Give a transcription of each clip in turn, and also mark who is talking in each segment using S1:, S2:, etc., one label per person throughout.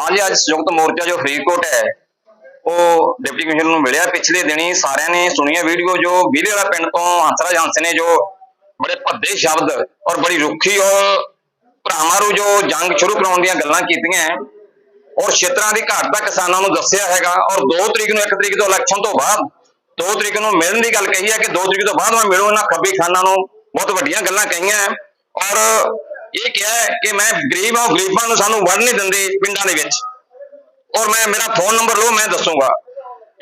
S1: ਹਾਂਜੀ ਅੱਜ ਸੰਯੁਕਤ ਮੋਰਚਾ ਜੋ ਫਰੀਦਕੋਟ ਹੈ, ਉਹ ਡਿਪਟੀ ਕਮਿਸ਼ਨਰ ਨੂੰ ਮਿਲਿਆ ਪਿਛਲੇ ਦਿਨੀ। ਸਾਰਿਆਂ ਨੇ ਸੁਣੀਆ ਵੀਡੀਓ ਜੋ ਵੀਰੇ ਵਾਲਾ ਪਿੰਡ ਤੋਂ ਹੰਸਰਾਜ ਹੰਸ ਨੇ ਜੋ ਬੜੇ ਭੱਦੇ ਸ਼ਬਦ ਔਰ ਬੜੀ ਰੁੱਖੀ ਔਰ ਭਰਾਵਾਂ ਨੂੰ ਜੋ ਜੰਗ ਸ਼ੁਰੂ ਕਰਾਉਣ ਦੀਆਂ ਗੱਲਾਂ ਕੀਤੀਆਂ ਔਰ ਛੇਤਰਾਂ ਦੀ ਘਾਟ ਦਾ ਕਿਸਾਨਾਂ ਨੂੰ ਦੱਸਿਆ ਹੈਗਾ। ਔਰ 2 ਤਰੀਕ ਨੂੰ 1 ਤਰੀਕ ਤੋਂ ਇਲੈਕਸ਼ਨ ਤੋਂ ਬਾਅਦ 2 ਤਰੀਕ ਨੂੰ ਮਿਲਣ ਦੀ ਗੱਲ ਕਹੀ ਹੈ ਕਿ 2 ਤਰੀਕ ਤੋਂ ਬਾਅਦ ਮੈਂ ਮਿਲੂ। ਇਹਨਾਂ ਖੱਬੀ ਖਾਨਾਂ ਨੂੰ ਬਹੁਤ ਵੱਡੀਆਂ ਗੱਲਾਂ ਕਹੀਆਂ ਔਰ ਇਹ ਕਿਹਾ ਕਿ ਮੈਂ ਗਰੀਬ ਹਾਂ, ਗਰੀਬਾਂ ਨੂੰ ਸਾਨੂੰ ਵੜ ਨਹੀਂ ਦਿੰਦੇ ਪਿੰਡਾਂ ਦੇ ਵਿੱਚ। ਔਰ ਮੈਂ, ਮੇਰਾ ਫੋਨ ਨੰਬਰ ਲਓ, ਮੈਂ ਦੱਸੂਗਾ।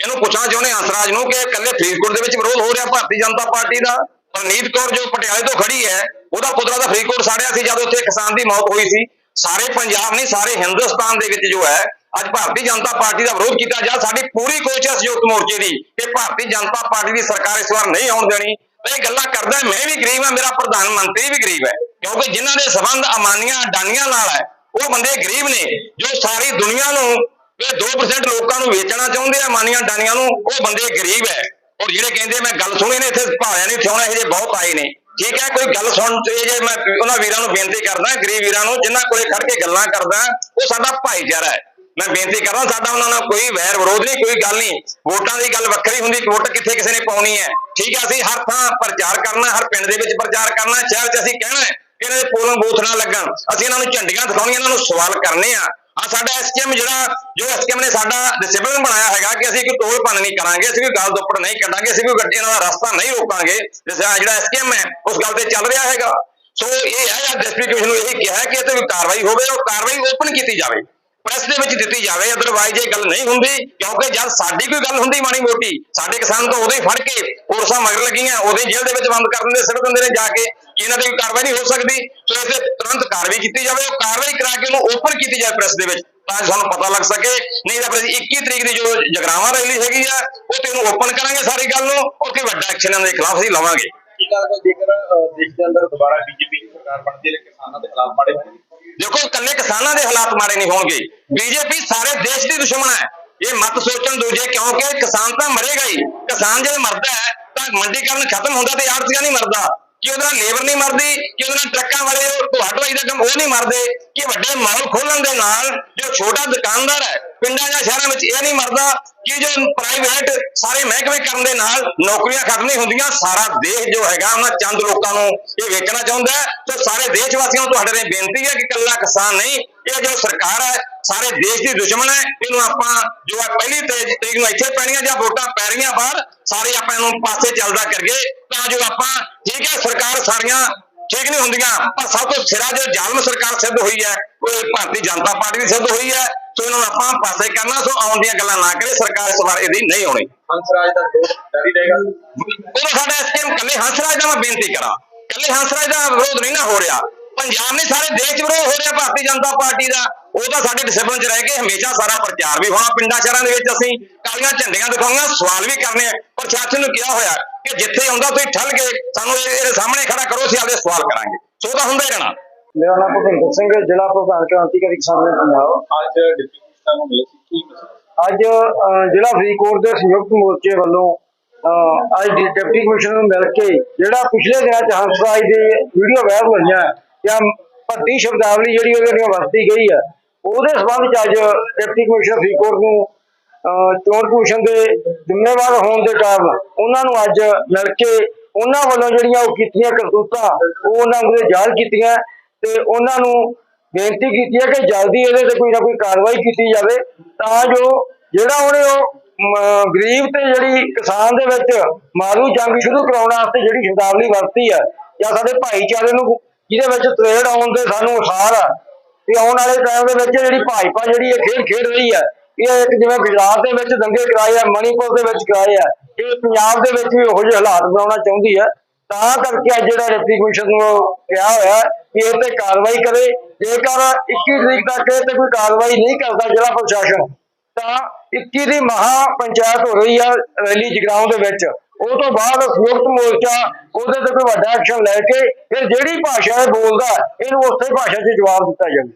S1: ਇਹਨੂੰ ਪੁੱਛਣਾ ਚਾਹੁੰਦੇ ਹੰਸਰਾਜ ਨੂੰ ਕਿ ਇਕੱਲੇ ਫਰੀਦਕੋਟ ਦੇ ਵਿੱਚ ਵਿਰੋਧ ਹੋ ਰਿਹਾ ਭਾਰਤੀ ਜਨਤਾ ਪਾਰਟੀ ਦਾ? ਪਰਨੀਤ ਕੌਰ ਜੋ ਪਟਿਆਲੇ ਤੋਂ ਖੜੀ ਹੈ, ਉਹਦਾ ਪੁੱਤਰਾ ਤਾਂ ਫਰੀਦਕੋਟ ਸਾੜਿਆ ਸੀ ਜਦੋਂ ਉੱਥੇ ਕਿਸਾਨ ਦੀ ਮੌਤ ਹੋਈ ਸੀ। ਸਾਰੇ ਪੰਜਾਬ ਨਹੀਂ, ਸਾਰੇ ਹਿੰਦੁਸਤਾਨ ਦੇ ਵਿੱਚ ਜੋ ਹੈ, ਅੱਜ ਭਾਰਤੀ ਜਨਤਾ ਪਾਰਟੀ ਦਾ ਵਿਰੋਧ ਕੀਤਾ ਜਾ, ਸਾਡੀ ਪੂਰੀ ਕੋਸ਼ਿਸ਼ ਹੈ ਸੰਯੁਕਤ ਮੋਰਚੇ ਦੀ ਕਿ ਭਾਰਤੀ ਜਨਤਾ ਪਾਰਟੀ ਦੀ ਸਰਕਾਰ ਇਸ ਵਾਰ ਨਹੀਂ ਆਉਣ ਦੇਣੀ। ਇਹ ਗੱਲਾਂ ਕਰਦਾ, ਮੈਂ ਵੀ ਗਰੀਬ ਹਾਂ, ਮੇਰਾ ਪ੍ਰਧਾਨ ਮੰਤਰੀ ਵੀ ਗਰੀਬ ਹੈ, ਕਿਉਂਕਿ ਜਿਨ੍ਹਾਂ ਦੇ ਸਬੰਧ ਅਮਾਨੀਆਂ ਅਡਾਨੀਆਂ ਨਾਲ ਹੈ, ਉਹ ਬੰਦੇ ਗਰੀਬ ਨੇ, ਜੋ ਸਾਰੀ ਦੁਨੀਆ ਨੂੰ ਇਹ 2% ਲੋਕਾਂ ਨੂੰ ਵੇਚਣਾ ਚਾਹੁੰਦੇ ਆ ਮਾਨੀਆਂ ਡਾਨੀਆਂ ਨੂੰ, ਉਹ ਬੰਦੇ ਗਰੀਬ ਹੈ। ਔਰ ਜਿਹੜੇ ਕਹਿੰਦੇ ਮੈਂ ਗੱਲ ਸੁਣੀ ਨੇ ਇੱਥੇ ਭਾਲਿਆਂ ਨਹੀਂ ਠਿਆਉਣਾ ਇਹ ਜੇ ਬਹੁਤ ਆਏ ਨੇ। ਠੀਕ ਹੈ, ਕੋਈ ਗੱਲ ਸੁਣ ਤੇ ਜੇ ਮੈਂ ਉਹਨਾਂ ਵੀਰਾਂ ਨੂੰ ਬੇਨਤੀ ਕਰਦਾ, ਗਰੀਬ ਵੀਰਾਂ ਨੂੰ, ਜਿਨ੍ਹਾਂ ਕੋਲੇ ਖੜ ਕੇ ਗੱਲਾਂ ਕਰਦਾ, ਉਹ ਸਾਡਾ ਭਾਈਚਾਰਾ ਹੈ। ਮੈਂ ਬੇਨਤੀ ਕਰਦਾ ਸਾਡਾ ਉਹਨਾਂ ਨਾਲ ਕੋਈ ਵੈਰ ਵਿਰੋਧ ਨਹੀਂ, ਕੋਈ ਗੱਲ ਨਹੀਂ। ਵੋਟਾਂ ਦੀ ਗੱਲ ਵੱਖਰੀ ਹੁੰਦੀ, ਵੋਟ ਕਿੱਥੇ ਕਿਸੇ ਨੇ ਪਾਉਣੀ ਹੈ। ਠੀਕ ਹੈ, ਅਸੀਂ ਹਰ ਥਾਂ ਪ੍ਰਚਾਰ ਕਰਨਾ ਹਰ ਪਿੰਡ ਦੇ ਵਿੱਚ ਪ੍ਰਚਾਰ ਕਰਨਾ ਸ਼ਹਿਰ 'ਚ ਅਸੀਂ ਕਹਿਣਾ ਕਿ ਇਹਨਾਂ ਦੇ ਪੋਲਿੰਗ ਬੂਥ ਨਾ ਲੱਗਣ। ਅਸੀਂ ਇਹਨਾਂ ਨੂੰ ਝੰਡੀਆਂ ਦਿਖਾਉਣੀਆਂ, ਇਹਨਾਂ ਨੂੰ ਸਵਾਲ ਕਰਨੇ ਆ। ਆ ਸਾਡਾ ਐਸਕੇਐਮ ਜਿਹੜਾ, ਜੋ ਐਸਕੇਐਮ ਨੇ ਸਾਡਾ ਡਿਸਪਲਿਨ ਬਣਾਇਆ ਹੈਗਾ ਕਿ ਅਸੀਂ ਕੋਈ ਟੋਲ ਭੰਨ ਨਹੀਂ ਕਰਾਂਗੇ, ਅਸੀਂ ਕੋਈ ਗੱਲ ਦੁੱਪੜ ਨਹੀਂ ਕੱਢਾਂਗੇ, ਅਸੀਂ ਕੋਈ ਗੱਡੀਆਂ ਦਾ ਰਸਤਾ ਨਹੀਂ ਰੋਕਾਂਗੇ ਜਿਸ ਤਰ੍ਹਾਂ ਜਿਹੜਾ ਐਸਕੇਐਮ ਹੈ, ਉਸ ਗੱਲ ਤੇ ਚੱਲ ਰਿਹਾ ਹੈਗਾ। ਸੋ ਇਹ ਹੈ ਡਿਸਟ੍ਰਿਕਟ ਨੂੰ ਇਹ ਕਿਹਾ ਕਿ ਇਹ ਤੇ ਕੋਈ ਕਾਰਵਾਈ ਹੋਵੇ, ਉਹ ਕਾਰਵਾਈ ਓਪਨ ਕੀਤੀ ਜਾਵੇ। ਪ੍ਰੈਸ ਦੇ ਵਿੱਚ ਦਿੱਤੀ ਜਾਵੇ ਅਦਰਵਾਈਜ਼ ਇਹ ਗੱਲ ਨਹੀਂ ਹੁੰਦੀ, ਕਿਉਂਕਿ ਜਦ ਸਾਡੀ ਕੋਈ ਗੱਲ ਹੁੰਦੀ ਮਾੜੀ ਮੋਟੀ, ਸਾਡੇ ਕਿਸਾਨ ਤਾਂ ਉਦੋਂ ਹੀ ਫੜ ਕੇ ਕੋਰਸਾਂ ਮਗਰ ਲੱਗੀਆਂ, ਉਦੋਂ ਜੇਲ੍ਹ ਦੇ ਵਿੱਚ ਬੰਦ ਕਰ ਦਿੰਦੇ ਸਿੱਟ ਦਿੰਦੇ ਨੇ ਜਾ ਕੇ, ਕਿ ਇਹਨਾਂ ਤੇ ਕਾਰਵਾਈ ਨਹੀਂ ਹੋ ਸਕਦੀ। ਸੋ ਇਸ ਤੇ ਤੁਰੰਤ ਕਾਰਵਾਈ ਕੀਤੀ ਜਾਵੇ, ਉਹ ਕਾਰਵਾਈ ਕਰਾ ਕੇ ਉਹਨੂੰ ਓਪਨ ਕੀਤੀ ਜਾਵੇ ਪ੍ਰੈਸ ਦੇ ਵਿੱਚ, ਤਾਂ ਜੋ ਸਾਨੂੰ ਪਤਾ ਲੱਗ ਸਕੇ। ਨਹੀਂ ਤਾਂ ਫਿਰ ਅਸੀਂ 21 ਤਰੀਕ ਦੀ ਜੋ ਜਗਰਾਵਾਂ ਰੈਲੀ ਹੈਗੀ ਆ, ਉਹ ਤੇ ਉਹਨੂੰ ਓਪਨ ਕਰਾਂਗੇ ਸਾਰੀ ਗੱਲ ਨੂੰ ਔਰ ਕੋਈ ਵੱਡਾ ਐਕਸ਼ਨ ਇਹਨਾਂ ਦੇ ਖਿਲਾਫ ਅਸੀਂ ਲਵਾਂਗੇ।
S2: ਜੇਕਰ ਦੇਸ਼ ਦੇ ਅੰਦਰ ਦੁਬਾਰਾ ਬੀਜੇਪੀ ਦੀ ਸਰਕਾਰ ਬਣਦੀ ਹੈ, ਕਿਸਾਨਾਂ ਦੇ ਖਿਲਾਫ ਮਾੜੇ
S1: ਦੇਖੋ ਇਕੱਲੇ ਕਿਸਾਨਾਂ ਦੇ ਹਾਲਾਤ ਮਾੜੇ ਨਹੀਂ ਹੋਣਗੇ। ਬੀਜੇਪੀ ਸਾਰੇ ਦੇਸ਼ ਦੀ ਦੁਸ਼ਮਣ ਹੈ। ਇਹ ਮਤ ਸੋਚਣ ਦੂਜੇ ਕਿਉਂਕਿ ਕਿਸਾਨ ਤਾਂ ਮਰੇਗਾ ਹੀ। ਕਿਸਾਨ ਜੇ ਮਰਦਾ ਹੈ ਤਾਂ ਮੰਡੀਕਰਨ ਖਤਮ ਹੁੰਦਾ ਤੇ ਆੜਤੀਆਂ ਨਹੀਂ ਮਰਦਾ। ਕਿ ਉਹਦਾ ਲੇਬਰ ਨਹੀਂ ਮਰਦੀ, ਕਿ ਉਹਦੇ ਨਾਲ ਟਰੱਕਾਂ ਵਾਲੇ ਉਹ ਢਵਾਈ ਦਾ ਕੰਮ ਉਹ ਨਹੀਂ ਮਰਦੇ। ਕਿ ਵੱਡੇ ਮਾਲ ਖੋਲਣ ਦੇ ਨਾਲ ਜੋ ਛੋਟਾ ਦੁਕਾਨਦਾਰ ਹੈ, ਪਿੰਡਾਂ ਜਾਂ ਸ਼ਹਿਰਾਂ ਵਿੱਚ ਇਹ ਨਹੀਂ ਮਰਦਾ ਕਿ ਜੋ ਪ੍ਰਾਈਵੇਟ ਸਾਰੇ ਮਹਿਕਮੇ ਕਰਨ ਦੇ ਨਾਲ ਨੌਕਰੀਆਂ ਖਤਮ ਨਹੀਂ ਹੁੰਦੀਆਂ, ਸਾਰਾ ਦੇਸ਼ ਜੋ ਹੈਗਾ ਉਹਨਾਂ ਚੰਦ ਲੋਕਾਂ ਨੂੰ ਇਹ ਵੇਖਣਾ ਚਾਹੁੰਦਾ ਹੈ। ਤੇ ਸਾਰੇ ਦੇਸ਼ ਵਾਸੀਆਂ ਨੂੰ ਤੁਹਾਡੇ ਲਈ ਬੇਨਤੀ ਹੈ ਕਿ ਇਕੱਲਾ ਕਿਸਾਨ ਨਹੀਂ, ਇਹ ਜੋ ਸਰਕਾਰ ਹੈ, ਸਾਰੇ ਦੇਸ਼ ਦੀ ਦੁਸ਼ਮਣ ਹੈ, ਇਹਨੂੰ ਆਪਾਂ ਜੋ ਹੈ ਪਹਿਲੀ ਤਰੀਕ ਤਰੀਕ ਨੂੰ ਇੱਥੇ ਪੈਣੀਆਂ ਜਾਂ ਵੋਟਾਂ ਪੈ ਰਹੀਆਂ ਬਾਹਰ, ਸਾਰੇ ਆਪਾਂ ਇਹਨੂੰ ਪਾਸੇ ਚੱਲਦਾ ਕਰੀਏ, ਤਾਂ ਜੋ ਆਪਾਂ ਠੀਕ ਹੈ, ਸਰਕਾਰ ਸਾਰੀਆਂ ਠੀਕ ਨਹੀਂ ਹੁੰਦੀਆਂ। ਪਰ ਸਭ ਤੋਂ ਸਿਰਾ ਜੋ ਜ਼ਾਲਮ ਸਰਕਾਰ ਸਿੱਧ ਹੋਈ ਹੈ ਉਹ ਭਾਰਤੀ ਜਨਤਾ ਪਾਰਟੀ ਦੀ ਸਿੱਧ ਹੋਈ ਹੈ। ਸੋ ਇਹਨਾਂ ਨੂੰ ਆਪਾਂ ਪਾਸੇ ਕਰਨਾ ਸੋ ਆਉਣ ਦੀਆਂ ਗੱਲਾਂ ਨਾ ਕਰੇ ਸਰਕਾਰ ਇਸ ਵਾਰ ਇਹਦੀ ਨਹੀਂ ਆਉਣੀ।
S2: ਹੰਸਰਾਜ ਦਾ ਦੋਸ਼ ਜਾਰੀ ਰਹੇਗਾ
S1: ਉਦੋਂ ਸਾਡਾ ਐਸਕੇਐਮ ਕੱਲੇ ਹੰਸਰਾਜ ਦਾ ਮੈਂ ਬੇਨਤੀ ਕਰਾਂ। ਕੱਲੇ ਹੰਸਰਾਜ ਦਾ ਵਿਰੋਧ ਨਹੀਂ ਨਾ ਹੋ ਰਿਹਾ। ਪੰਜਾਬ ਨੇ ਸਾਰੇ ਦੇਸ਼ ਵਿਰੋਧ ਹੋ ਰਿਹਾ ਭਾਰਤੀ ਜਨਤਾ ਪਾਰਟੀ ਦਾ। ਉਹ ਤਾਂ ਸਾਡੇ ਡਿਸਪਲਿਨ 'ਚ ਰਹਿ ਕੇ ਹਮੇਸ਼ਾ ਸਾਰਾ ਪ੍ਰਚਾਰ ਵੀ ਹੋਣਾ ਪਿੰਡਾਂ ਸ਼ਹਿਰਾਂ ਦੇ ਵਿੱਚ ਅਸੀਂ ਕਾਲੀਆਂ ਝੰਡੀਆਂ ਦਿਖਾਉਣੀਆਂ ਸਵਾਲ ਵੀ ਕਰਨੇ ਆ। ਪ੍ਰਸ਼ਾਸਨ ਨੂੰ ਕਿਹਾ ਹੋਇਆ ਕਿ ਜਿੱਥੇ ਆਉਂਦਾ ਤੁਸੀਂ ਠੱਲ ਕੇ ਸਾਨੂੰ ਇਹ- ਇਹਦੇ ਸਾਹਮਣੇ ਖੜਾ ਕਰੋ ਅਸੀਂ ਆਪਦੇ ਸਵਾਲ ਕਰਾਂਗੇ। ਸੋ ਤਾਂ ਹੁੰਦਾ ਹੀ ਰਹਿਣਾ।
S3: ਮੇਰਾ ਨਾਮ ਭੁਪਿੰਦਰ ਸਿੰਘ ਹੈ ਜ਼ਿਲ੍ਹਾ ਪ੍ਰਧਾਨ ਕ੍ਰਾਂਤੀਕਾਰੀ ਕਿਸਾਨ ਯੂਨੀਅਨ ਪੰਜਾਬ
S2: ਅੱਜ ਡਿਪਟੀ ਕਮਿਸ਼ਨਰ ਨੂੰ ਮਿਲੇ ਸੀ ਕੀ
S3: ਅੱਜ ਜ਼ਿਲ੍ਹਾ ਫਰੀਦਕੋਟ ਦੇ ਸੰਯੁਕਤ ਮੋਰਚੇ ਵੱਲੋਂ ਅੱਜ ਡਿਪਟੀ ਕਮਿਸ਼ਨਰ ਨੂੰ ਮਿਲ ਕੇ ਜਿਹੜਾ ਪਿਛਲੇ ਦਿਨਾਂ ਚ ਹੰਸਰਾਜ ਦੀ ਵੀਡੀਓ ਵਾਇਰਲ ਹੋਈਆਂ ਜਾਂ ਭੱਟੀ ਸ਼ਬਦਾਵਲੀ ਜਿਹੜੀ ਉਹਦੇ ਨਾਲ ਵਰਤੀ ਗਈ ਹੈ ਉਹਦੇ ਸੰਬੰਧ ਚ ਅੱਜ ਡਿਪਟੀ ਕਮਿਸ਼ਨਰ ਫਰੀਦਕੋਟ ਨੂੰ ਚੋਣ ਭੂਸ਼ਣ ਦੇ ਜ਼ਿੰਮੇਵਾਰ ਹੋਣ ਦੇ ਕਾਰਨ ਉਹਨਾਂ ਨੂੰ ਅੱਜ ਮਿਲ ਕੇ ਉਹਨਾਂ ਵੱਲੋਂ ਜਿਹੜੀਆਂ ਉਹ ਕੀਤੀਆਂ ਕਰਤੂਤਾਂ, ਉਹ ਉਹਨਾਂ ਨੂੰ ਯਾਦ ਕੀਤੀਆਂ ਤੇ ਉਹਨਾਂ ਨੂੰ ਬੇਨਤੀ ਕੀਤੀ ਹੈ ਕਿ ਜਲਦੀ ਇਹਦੇ ਤੇ ਕੋਈ ਨਾ ਕੋਈ ਕਾਰਵਾਈ ਕੀਤੀ ਜਾਵੇ ਤਾਂ ਜੋ ਜਿਹੜਾ ਉਹਨੇ ਉਹ ਗਰੀਬ ਤੇ ਜਿਹੜੀ ਕਿਸਾਨ ਦੇ ਵਿੱਚ ਮਾਰੂ ਜੰਗ ਸ਼ੁਰੂ ਕਰਾਉਣ ਵਾਸਤੇ ਜਿਹੜੀ ਸ਼ਬਦਾਵਲੀ ਵਰਤੀ ਹੈ ਜਾਂ ਸਾਡੇ ਭਾਈਚਾਰੇ ਨੂੰ ਜਿਹਦੇ ਵਿੱਚ ਤਰੇੜ ਆਉਣ ਦੇ ਸਾਨੂੰ ਅਸਾਰ ਆ, ਤੇ ਆਉਣ ਵਾਲੇ ਟਾਈਮ ਦੇ ਵਿੱਚ ਜਿਹੜੀ ਭਾਜਪਾ ਜਿਹੜੀ ਇਹ ਖੇਡ ਖੇਡ ਰਹੀ ਹੈ ਇਹ ਇੱਕ ਜਿਵੇਂ ਗੁਜਰਾਤ ਦੇ ਵਿੱਚ ਦੰਗੇ ਕਰਾਏ ਆ, ਮਣੀਪੁਰ ਦੇ ਵਿੱਚ ਕਰਾਏ ਆ, ਇਹ ਪੰਜਾਬ ਦੇ ਵਿੱਚ ਵੀ ਉਹੋ ਜਿਹੇ ਹਾਲਾਤ ਬਣਾਉਣਾ ਚਾਹੁੰਦੀ ਹੈ ਤਾਂ ਕਰਕੇ ਅੱਜ ਜਿਹੜਾ ਡਿਪਟੀ ਕਮਿਸ਼ਨ ਨੂੰ ਕਿਹਾ ਹੋਇਆ ਕਿ ਇਹ ਤੇ ਕਾਰਵਾਈ ਕਰੇ। ਜੇਕਰ 21 ਤਰੀਕ ਤੱਕ ਇਹ ਤੇ ਕੋਈ ਕਾਰਵਾਈ ਨਹੀਂ ਕਰਦਾ ਜ਼ਿਲ੍ਹਾ ਪ੍ਰਸ਼ਾਸਨ, ਤਾਂ 21 ਦੀ ਮਹਾ ਪੰਚਾਇਤ ਹੋ ਰਹੀ ਆ ਰੈਲੀ ਜਗਰਾਉਂ ਦੇ ਵਿੱਚ। ਉਹ ਤੋਂ ਬਾਅਦ ਸੰਯੁਕਤ ਮੋਰਚਾ ਉਹਦੇ ਤੇ ਕੋਈ ਵੱਡਾ ਐਕਸ਼ਨ ਲੈ ਕੇ ਫਿਰ ਜਿਹੜੀ ਭਾਸ਼ਾ ਇਹ ਬੋਲਦਾ, ਇਹਨੂੰ ਉਸੇ ਭਾਸ਼ਾ 'ਚ ਜਵਾਬ ਦਿੱਤਾ ਜਾਵੇ।